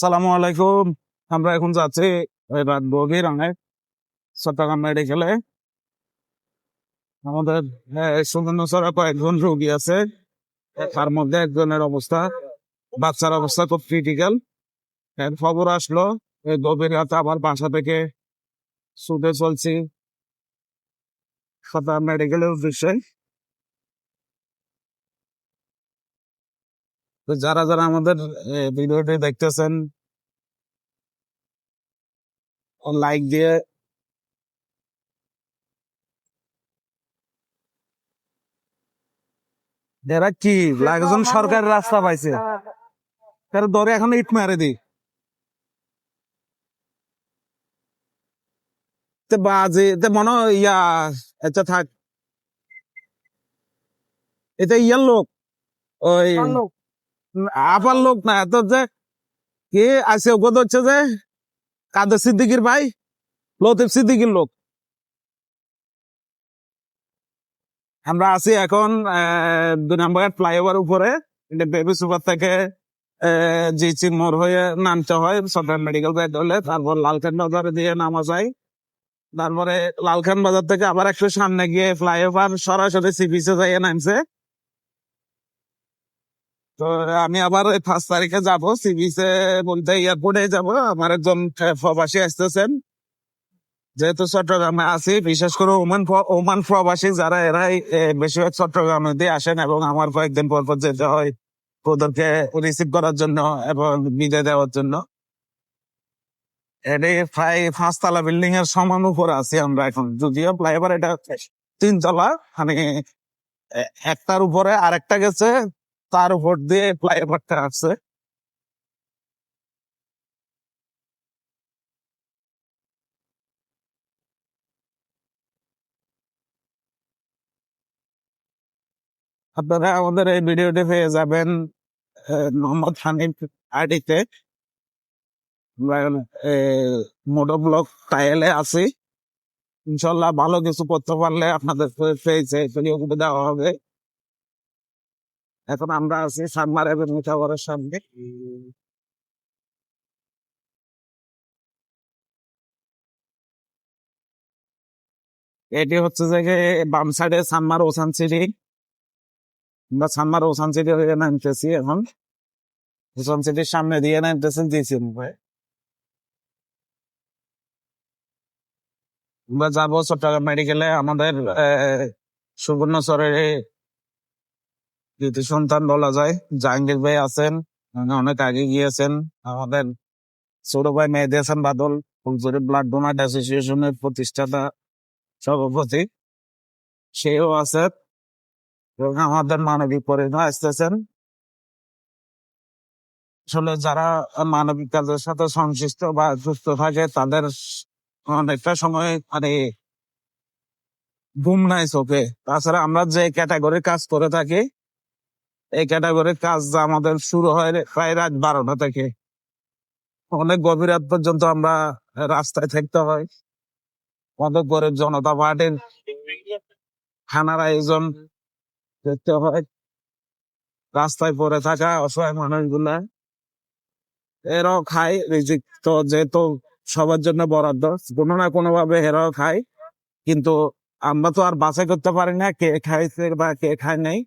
সালামু আলাইকুম। আমরা এখন যাচ্ছি এবার গভীর অনেক চট্টগ্রাম মেডিকেলে। আমাদের সুন্দর সরা কয়েকজন রোগী আছে। তার মধ্যে একজনের অবস্থা, বাচ্চার অবস্থা খুব ক্রিটিক্যাল এর খবর আসলো এই গভীর রাতে আবার বাসা থেকে ছুটে চলছি চট্টগ্রাম মেডিকেলের উদ্দেশ্যে। তো যারা যারা আমাদের ভিডিওটি দেখতেছেন লাইক দিয়ে এরা কি? একজন সরকারি রাস্তা পাইছে। তার দরে এখন ইট মারে দি। তে বাজে তে মনে ইয়া এটা থাক। এটা ইয়ার লোক। ওই আবার লোক না, এত যে কে আছে ওগো হচ্ছে যে কাদের সিদ্দিকির ভাই? লতিফ সিদ্দিকির লোক। আমরা আছি এখন দুই নম্বর ফ্লাইওভার উপরে। বেবি সুপার থেকে জিচি মোড় হয়ে নামতে হয় সরকার মেডিকেল ব্যাগ হলে। তারপর লালখান বাজারে দিয়ে নামা যায়। তারপরে লালখান বাজার থেকে আবার একটু সামনে গিয়ে ফ্লাইওভার সরাসরি সিবিসে যাইয়ে নামছে। তো আমি আবার ওই পাঁচ তারিখে যাব, সিবিসে বলতে এয়ারপোর্টে যাব। আমার একজন প্রবাসী আসতেছেন। যেহেতু চট্টগ্রামে আছি, বিশেষ করে ওমান ওমান প্রবাসী যারা, এরাই বেশিরভাগ চট্টগ্রামে দিয়ে আসেন এবং আমার কয়েকদিন পর পর যেতে হয় ওদেরকে রিসিভ করার জন্য এবং বিদায় দেওয়ার জন্য। এটি প্রায় পাঁচতলা বিল্ডিং এর সমান উপরে আছি আমরা এখন। যদিও ফ্লাইওভার এটা তিনতলা মানে একটার উপরে আরেকটা গেছে। তার উপর দিয়ে ফ্লাইওভারটা আসছে। আপনারা আমাদের এই ভিডিওটি পেয়ে যাবেন মোহাম্মদ হানিফ আইডিতে। মোটো ব্লক টাইলে আছি। ইনশাল্লাহ ভালো কিছু করতে পারলে আপনাদের পেয়েছে দেওয়া হবে। এখন আমরা আছি সানমার এবং মিঠাগড়ের সামনে। এটি হচ্ছে যে বাম সাইডে সানমার ওসান সিটি। আমরা সানমার ওসান সিটি হয়ে নামতেছি এখন। ওসান সিটির সামনে দিয়ে নামতেছি দিয়েছি আমরা যাব চট্টগ্রাম মেডিকেলে। আমাদের সুবর্ণচরের দ্বিতীয় সন্তান বলা যায়, জাহাঙ্গীর ভাই আছেন অনেক আগে গিয়েছেন। আমাদের ছোট ভাই মেহেদি হাসান বাদল ফুলচুরি ব্লাড ডোনার অ্যাসোসিয়েশনের প্রতিষ্ঠাতা সভাপতি, সেও আছে। এবং আমাদের মানবিক পরিণয় আসতেছেন। আসলে যারা মানবিক কাজের সাথে সংশ্লিষ্ট বা যুক্ত থাকে, তাদের অনেকটা সময় মানে ঘুম নাই চোখে। তাছাড়া আমরা যে ক্যাটাগরির কাজ করে থাকি এই ক্যাটাগরির কাজ আমাদের শুরু হয় প্রায় রাত বারোটা থেকে। অনেক গভীর রাত পর্যন্ত আমরা রাস্তায় থাকতে হয়। অনেক গরিব জনতা পার্টির খানার আয়োজন দেখতে হয়। রাস্তায় পড়ে থাকা অসহায় মানুষগুলা, এরাও খায়, রিজিক তো যেহেতু সবার জন্য বরাদ্দ, কোনো না কোনো ভাবে এরাও খায়। কিন্তু আমরা তো আর বাছাই করতে পারি না কে খাইছে বা কে খায় নাই।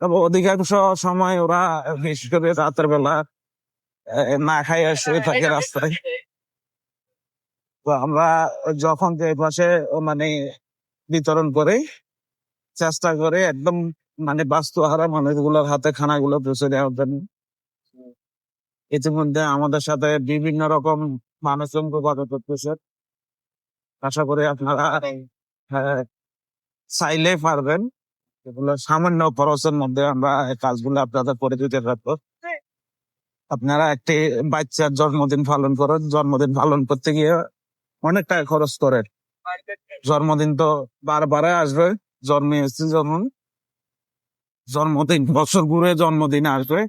তবে অধিকাংশ সময় ওরা বিশেষ করে রাতের বেলা না খাই শুয়ে থাকে রাস্তায়। তো আমরা যখন যে পাশে মানে বিতরণ করে চেষ্টা করে একদম মানে বাস্তু বাস্তুহারা মানুষগুলোর হাতে খানাগুলো পৌঁছে দেওয়ার জন্য। ইতিমধ্যে আমাদের সাথে বিভিন্ন রকম মানুষজন যোগাযোগ করতেছে। আশা করি আপনারা হ্যাঁ, চাইলে পারবেন। এগুলো সামান্য খরচের মধ্যে আমরা কাজগুলো আপনাদের করে দিতে পারব। আপনারা একটি বাচ্চার জন্মদিন পালন করেন। জন্মদিন পালন করতে গিয়ে অনেক টাকা খরচ করেন। জন্মদিন তো বারবারে আসবে। জন্মে এসেছে যখন জন্মদিন বছর ঘুরে জন্মদিন আসবে।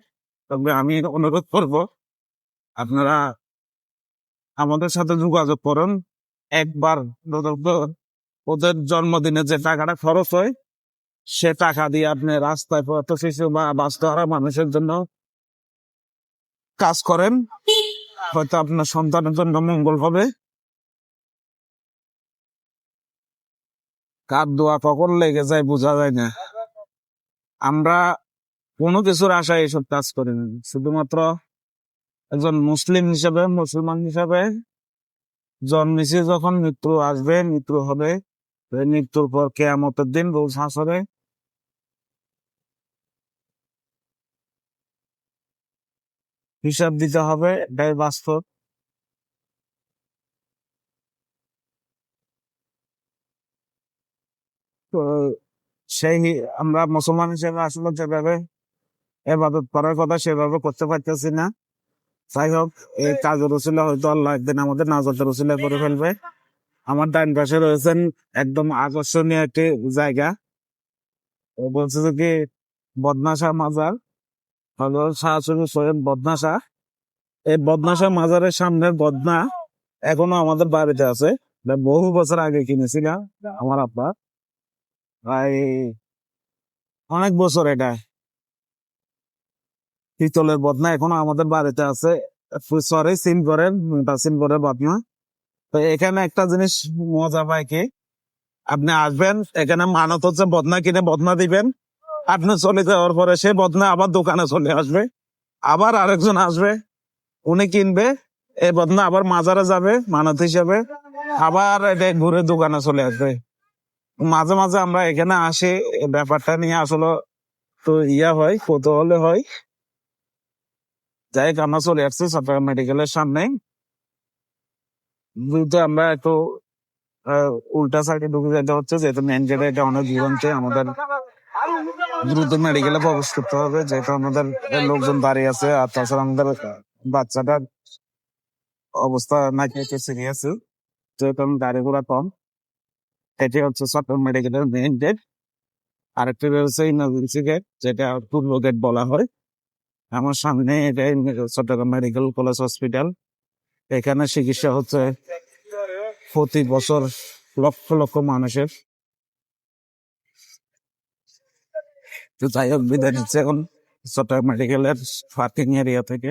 তবে আমি অনুরোধ করব আপনারা আমাদের সাথে যোগাযোগ করুন। একবার ওদের জন্মদিনে যে টাকাটা খরচ হয় সে টাকা দিয়ে আপনি রাস্তায় পথ শিশু বা বাস্তহারা মানুষের জন্য কাজ করেন, হয়তো আপনার সন্তানের জন্য মঙ্গল হবে। কার দোয়া কখন লেগে যায় বোঝা যায় না। আমরা কোনো কিছুর আশায় এসব কাজ করি না। শুধুমাত্র একজন মুসলিম হিসেবে, মুসলমান হিসেবে জন্মেছে যখন মৃত্যু আসবে, মৃত্যু হবে। মৃত্যুর পর কেয়ামতের দিন রোজ হাসরে হিসাব দিতে হবে, এটাই বাস্তব। তো সেই আমরা মুসলমান হিসেবে আসলে যেভাবে এবাদত করার কথা সেভাবে করতে পারতেছি না। যাই হোক, এই কাজের উচিলে হয়তো আল্লাহ একদিন আমাদের নাজতের উচিলে করে ফেলবে। আমার ডাইন পাশে রয়েছেন একদম আকর্ষণীয় একটি জায়গা। বলছে যে কি, বদমাশা মাজার। হলো শাহসুর সৈয়দ বদনাশা এই বদনাশা মাজারের সামনের বদনা এখনও আমাদের বাড়িতে আছে। বহু বছর আগে কিনেছিলাম আমার আব্বা। অনেক বছর এটা। পিতলের বদনা এখনও আমাদের বাড়িতে আছে। সরি সিনগরের মোটা সিনগরের বদনা। তো এখানে একটা জিনিস মজা পায় কি, আপনি আসবেন, এখানে মানত হচ্ছে বদনা কিনে বদনা দিবেন। আপনি চলে যাওয়ার পরে সে বদনা আবার দোকানে চলে আসবে, আবার আরেকজন আসবে, উনি কিনবে, এই বদনা আবার মাজারে যাবে, মানত হিসাবে, আবার এটা ঘুরে দোকানে চলে আসবে। মাঝে মাঝে আমরা এখানে আসি ব্যাপারটা নিয়ে আসলে তো ইয়া হয়, কৌতূহলে হয়। যাই হোক, আমরা চলে আসছি চট্টগ্রাম মেডিকেলের সামনে। আমরা একটু উল্টা সাইডে ঢুকে যেতে হচ্ছে, যেহেতু মেন গেটে এটা অনেক দূরান্তে আমাদের দ্রুত মেডিকেলে প্রবেশ করতে হবে যেহেতু আমাদের লোকজন দাঁড়িয়ে আছে আর তাছাড়া আমাদের বাচ্চাটার অবস্থা নাকি একটু সিরিয়াস যেহেতু আমি গাড়ি ঘোড়া কম। এটি হচ্ছে চট্টগ্রাম মেডিকেলের মেইন গেট আরেকটি রয়েছে ইমার্জেন্সি গেট যেটা পূর্ব গেট বলা হয়। আমার সামনে এটা চট্টগ্রাম মেডিকেল কলেজ হসপিটাল এখানে চিকিৎসা হচ্ছে প্রতি বছর লক্ষ লক্ষ মানুষের। তো যাই হোক বিদায় নিচ্ছে এখন। চট্টগ্রাম মেডিকেলের পার্কিং এরিয়া থেকে।